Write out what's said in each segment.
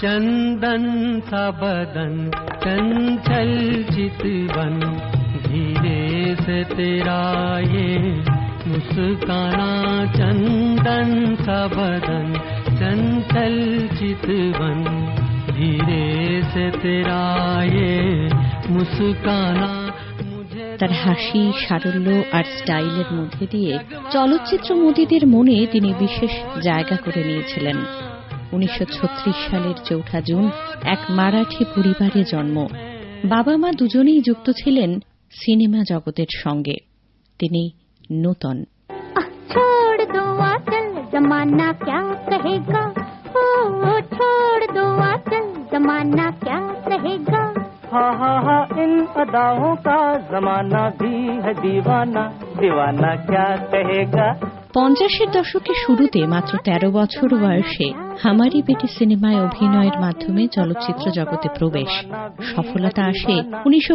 चंदन सा बदन चंचल चितवन धीरे से तेरा ये मुस्काना चंदन सा बदन चंचल चितवन धीरे से तेरा ये मुस्काना मुझे তার হাসি সারল্য আর স্টাইলের মধ্যে দিয়ে চলচ্চিত্র মোদীদের মনে তিনি বিশেষ জায়গা করে নিয়েছিলেন উনিশশো সালের চৌঠা জুন এক মারাঠি পরিবারে জন্ম বাবা মা দুজনেই যুক্ত ছিলেন সিনেমা জগতের সঙ্গে তিনি নূতন आह, छोड़ दो आचल जमाना क्या कहेगा ओ छोड़ दो आचल जमाना क्या कहेगा हा हा हा इन अदाओं का जमाना भी है दीवाना दीवाना क्या कहेगा পঞ্চাশের দশকের শুরুতে মাত্র ১৩ বছর বয়সে হামারি বেটি সিনেমায় অভিনয়ের মাধ্যমে চলচ্চিত্র জগতে প্রবেশ সফলতা আসে উনিশশো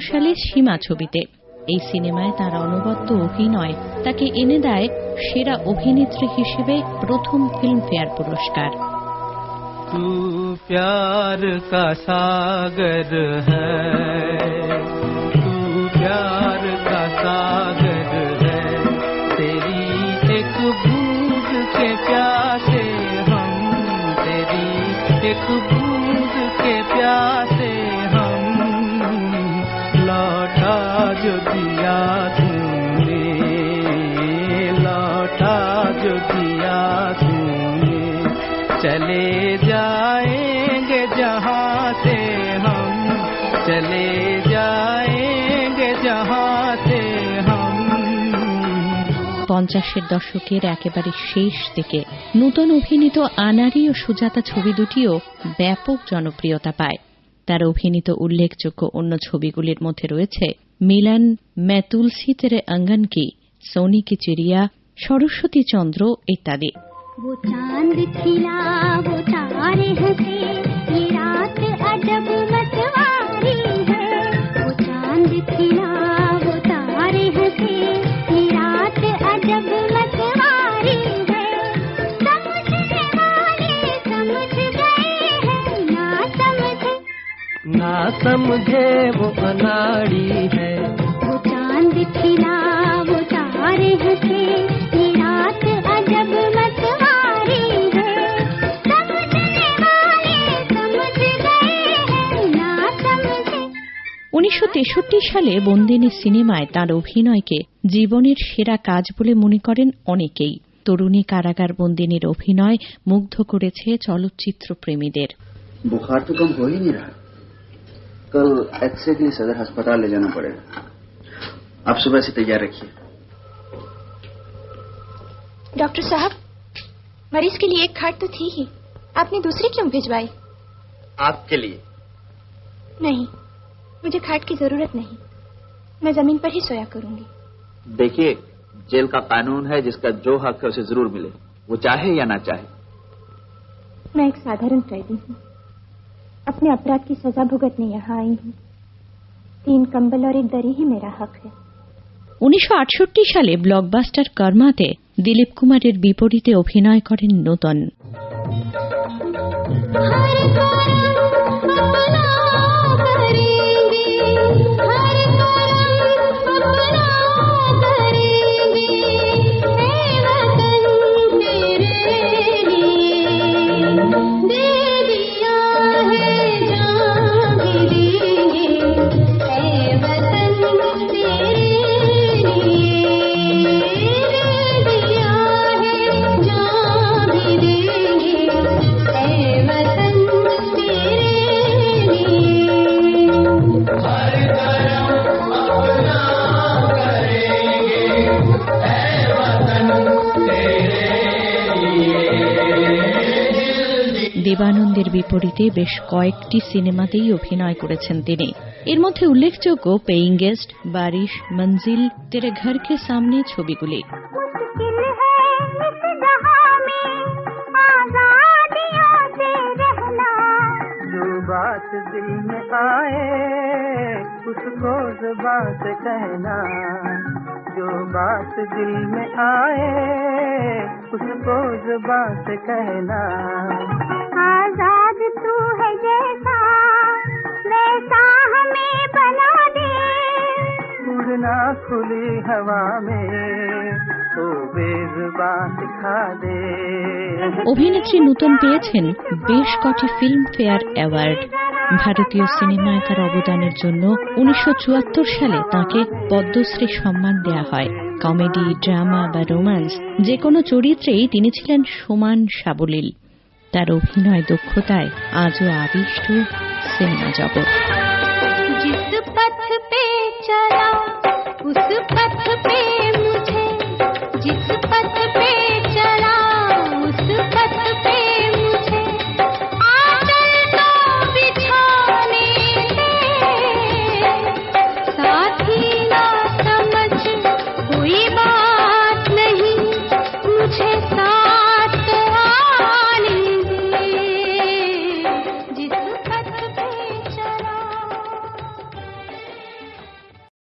সালে সীমা ছবিতে এই সিনেমায় তার অনবদ্য অভিনয় তাকে এনে দেয় সেরা অভিনেত্রী হিসেবে প্রথম ফিল্মফেয়ার পুরস্কার तू प्यार का सागर है तू प्यार बूंद के प्यासे हम लौटा जो दिया तूने लौटा जो दिया तूने। चले जाएँगे পঞ্চাশের দশকের একেবারে শেষ দিকে নূতন অভিনীত আনারি ও সুজাতা ছবি দুটিও ব্যাপক জনপ্রিয়তা পায় তার অভিনীত উল্লেখযোগ্য অন্য ছবিগুলির মধ্যে রয়েছে মিলন মে তুলসী তেরে অঙ্গন কি সোনি কি চিড়িয়া সরস্বতী চন্দ্র ইত্যাদি वो चांद खिला वो तारे हंसे ना समझे वो अनाड़ी है वो चांद खिला वो तारे हंसे ये रात अजब मतवारी है समझने वाले समझ गए हैं ना समझे উনিশশো সালে বন্দিনী সিনেমায় তার অভিনয়কে জীবনের সেরা কাজ বলে মনে করেন অনেকেই তরুণী কারাগার বন্দিনীর অভিনয় মুগ্ধ করেছে চলচ্চিত্র প্রেমীদের बुखार तो कम हो ही नहीं रहा कल एक्सरे के लिए सदर अस्पताल ले जाना पड़ेगा। आप सुबह से तैयार रखिए। डॉक्टर साहब मरीज़ के लिए एक खाट तो थी ही। आपने दूसरी क्यों भिजवाई? आपके लिए। नहीं मुझे खाट की ज़रूरत नहीं। मैं ज़मीन पर ही सोया करूँगी। देखिए जेल का कानून है जिसका जो हक है उसे ज़रूर मिले। वो चाहे या ना चाहे। मैं एक साधारण कैदी हूँ। अपने अपराध की सजा भुगतने यहाँ आई हूँ तीन कंबल और एक दरी ही मेरा हक है উনিশশো সালে ব্লকবাস্টার কর্মাতে দিলীপ কুমারের বিপরীতে অভিনয় করেন নূতন দেবানন্দের বিপরীতে বেশ কয়েকটি সিনেমাতেই অভিনয় করেছেন তিনি এর মধ্যে উল্লেখযোগ্য পেইং গেস্ট বারিশ মঞ্জিল তেরে ঘর কে সামনে ছবিগুলি मुश्किल है इस जहां में आजादियों से रहना जो बात दिल में आए उसको जुबान से कहना जो बात दिल में आए उसको जुबान से कहना ना खुली हवा में तो बेजुबा सिखा दे অভিনেত্রী নূতন পেয়েছেন বেশ কটি ফিল্ম ফেয়ার অ্যাওয়ার্ড ভারতীয় সিনেমায় তার অবদানের জন্য উনিশশো সালে তাকে পদ্মশ্রী সম্মান দেয়া হয় কমেডি ড্রামা বা রোমান্স যে কোনো চরিত্রেই তিনি ছিলেন সমান সাবলীল তার অভিনয় দক্ষতায় আজও আবিষ্ট সিনেমা জগৎ जिस पथ पे चला उस पथ पे